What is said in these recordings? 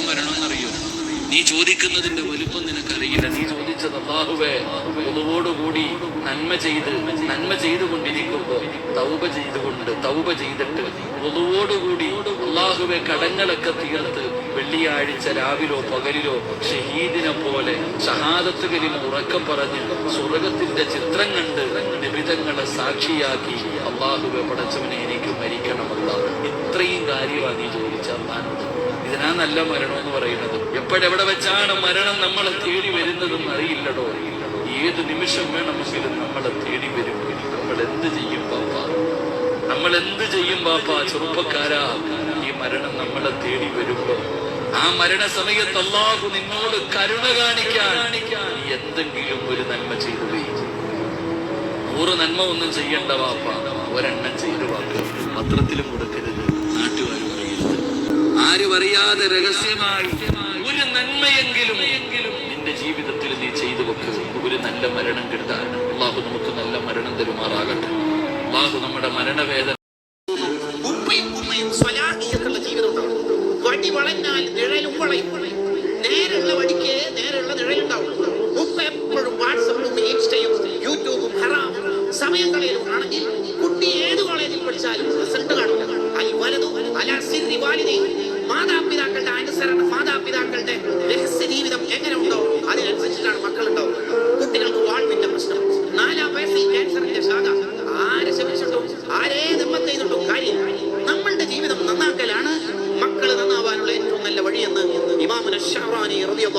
മരണമെന്നറിയോ നീ ചോദിക്കുന്നതിന്റെ വലുപ്പം നിനക്കറിയില്ല. നീ ചോദിച്ചത് അള്ളാഹുവേ ഒന്നുകൂടി നന്മ ചെയ്ത് നന്മ ചെയ്തുകൊണ്ടിരിക്കുമ്പോൾ തൗബ ചെയ്തുകൊണ്ട് തൗബ ചെയ്തിട്ട് പൊതുവോടുകൂടി അള്ളാഹുവെ കടങ്ങളൊക്കെ തീർത്ത് വെള്ളിയാഴ്ച രാവിലോ പകലിലോ ഷഹീദിനെ പോലെ ഷഹാദത്ത് ഉറക്കം പറഞ്ഞ് സ്വർഗത്തിന്റെ ചിത്രം കണ്ട് നിബിതങ്ങളെ സാക്ഷിയാക്കി അള്ളാഹുവെ പടച്ചവനെ എനിക്ക് മരിക്കണമല്ല. ഇത്രയും കാര്യമാണ് നീ ചോദിച്ച അള്ളഹാനോട് ഇതിനാ നല്ല മരണം എന്ന് പറയുന്നത്. എപ്പോഴെവിടെ വെച്ചാണ് മരണം നമ്മൾ തേടി വരുന്നതെന്ന് അറിയില്ലടോ. ഏത് നിമിഷം വേണമെങ്കിലും നമ്മളെ തേടി വരും? നമ്മൾ എന്ത് ചെയ്യും പാപ്പ നമ്മൾ എന്ത് ചെയ്യും പാപ്പ ചെറുപ്പക്കാരാ? ഈ മരണം നമ്മളെ തേടി വരുമ്പോ. ആ മരണ സമയത്ത് അള്ളാഹു നിന്നോട് കരുണ കാണിക്കാൻ എന്തെങ്കിലും ഒരു നന്മ ചെയ്തു നൂറ് നന്മ ഒന്നും ചെയ്യേണ്ട വാപ്പ ഒരെണ്ണം ചെയ്തു വാക്ക് പത്രത്തിലും കൊടുക്കരുത്. നാട്ടുകാരും അറിയരുത്. ആരും അറിയാതെ രഹസ്യമായി ഒരു നന്മയെങ്കിലും നിന്റെ ജീവിതത്തിൽ നീ ചെയ്തു വെക്ക് ഒരു നല്ല മരണം കിട്ടാനും അള്ളാഹു നമുക്ക് നല്ല മരണം തരുമാറാകട്ടെ. അള്ളാഹു നമ്മുടെ മരണവേദന ജീവിതം വളയും എപ്പോഴും യൂട്യൂബും ഹറാം കുട്ടി ഏത് കോളേജിൽ പഠിച്ചാലും റിസൾട്ട് കാണും മാതാപിതാക്കളുടെ അനുസരണം മാതാപിതാക്കളുടെ രഹസ്യ ജീവിതം എങ്ങനെ ഉണ്ടോ അതിനനുസരിച്ചിട്ടാണ് മക്കൾ ഉണ്ടാവും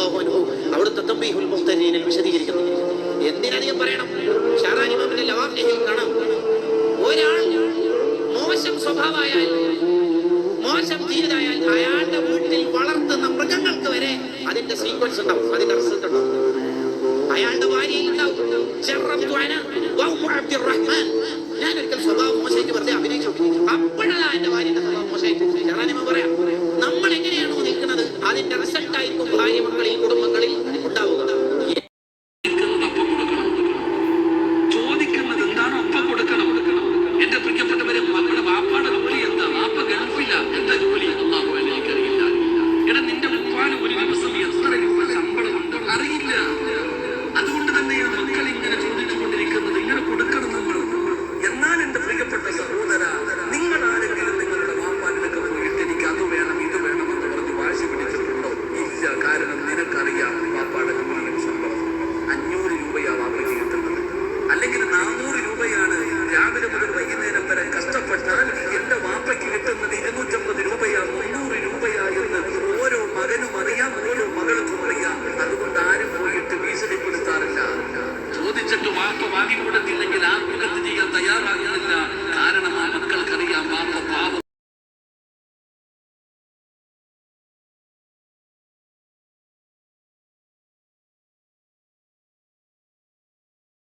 അൻഹു അവിടുത്തെ തംബീഹുൽ മുഹ്തരീനിൽ വിശദീകരിക്കുന്നു. എന്തിനധികം പറയണം? ഷാറാനിമാമിന്റെ ലവാഫിഹിൽ കാണാം. ഒരാൾ മോശം സ്വഭാവമായാൽ മോശം ജീവിതമായാൽ അയാളുടെ വീട്ടിൽ വളർത്തുന്ന മൃഗങ്ങൾക്ക് വരെ അതിന്റെ സീക്വൻസ് ഉണ്ടാവും. അതിന്റെ റിസൾട്ട് ഉണ്ടാവും അയാളുടെ ഭാര്യയിൽ ഉണ്ടാവും. ஆதி கூட